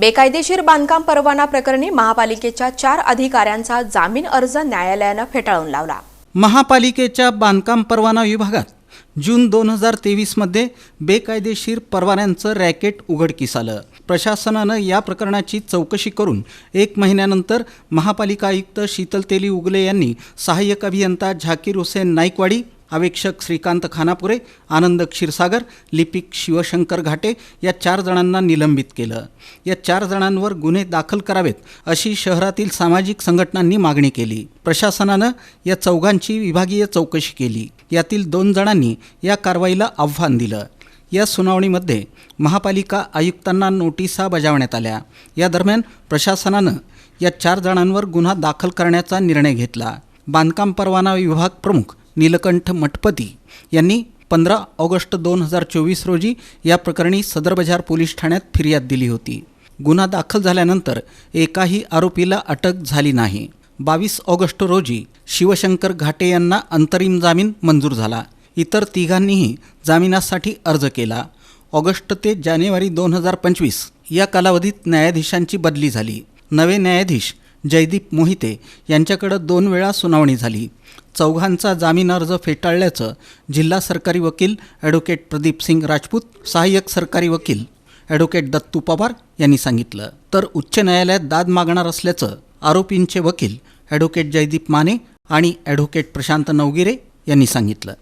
बेकायदेशीर बांधकाम परवाना प्रकरणी महापालिकेच्या चार अधिकाऱ्यांचा जामीन अर्ज न्यायालयानं फेटाळून लावला. महापालिकेच्या बांधकाम परवाना विभागात जून दोन हजार तेवीसमध्ये बेकायदेशीर परवान्यांचं रॅकेट उघडकीस आलं. प्रशासनानं या प्रकरणाची चौकशी करून एक महिन्यानंतर महापालिका आयुक्त शीतल तेली उगले यांनी सहाय्यक अभियंता झाकीर हुसेन नाईकवाडी अवेक्षक श्रीकांत खानापुरे आनंद क्षीरसागर लिपिक शिवशंकर घाटे या चार जणांना निलंबित केलं. या चार जणांवर गुन्हे दाखल करावेत अशी शहरातील सामाजिक संघटनांनी मागणी केली. प्रशासनानं या चौघांची विभागीय चौकशी केली. यातील दोन जणांनी या कारवाईला आव्हान दिलं. या सुनावणीमध्ये महापालिका आयुक्तांना नोटिसा बजावण्यात आल्या. या दरम्यान प्रशासनानं या चार जणांवर गुन्हा दाखल करण्याचा निर्णय घेतला. बांधकाम परवाना विभाग प्रमुख नीलकंठ मठपती यांनी पंधरा ऑगस्ट दोन हजार चोवीस रोजी या प्रकरणी सदर बाजार पोलीस ठाण्यात फिर्याद दिली होती. गुन्हा दाखल झाल्यानंतर एकाही आरोपीला अटक झाली नाही. बावीस ऑगस्ट रोजी शिवशंकर घाटे यांना अंतरिम जामीन मंजूर झाला. इतर तिघांनीही जामिनासाठी अर्ज केला. ऑगस्ट ते जानेवारी दोन हजार पंचवीस या कालावधीत न्यायाधीशांची बदली झाली. नवे न्यायाधीश जयदीप मोहिते यांच्याकडं दोन वेळा सुनावणी झाली. चौघांचा जामीन अर्ज फेटाळल्याचं जिल्हा सरकारी वकील ॲडव्होकेट प्रदीप सिंग राजपूत सहाय्यक सरकारी वकील ॲडव्होकेट दत्तू पवार यांनी सांगितलं. तर उच्च न्यायालयात दाद मागणार असल्याचं आरोपींचे वकील ॲडव्होकेट जयदीप माने आणि ॲडव्होकेट प्रशांत नवगिरे यांनी सांगितलं.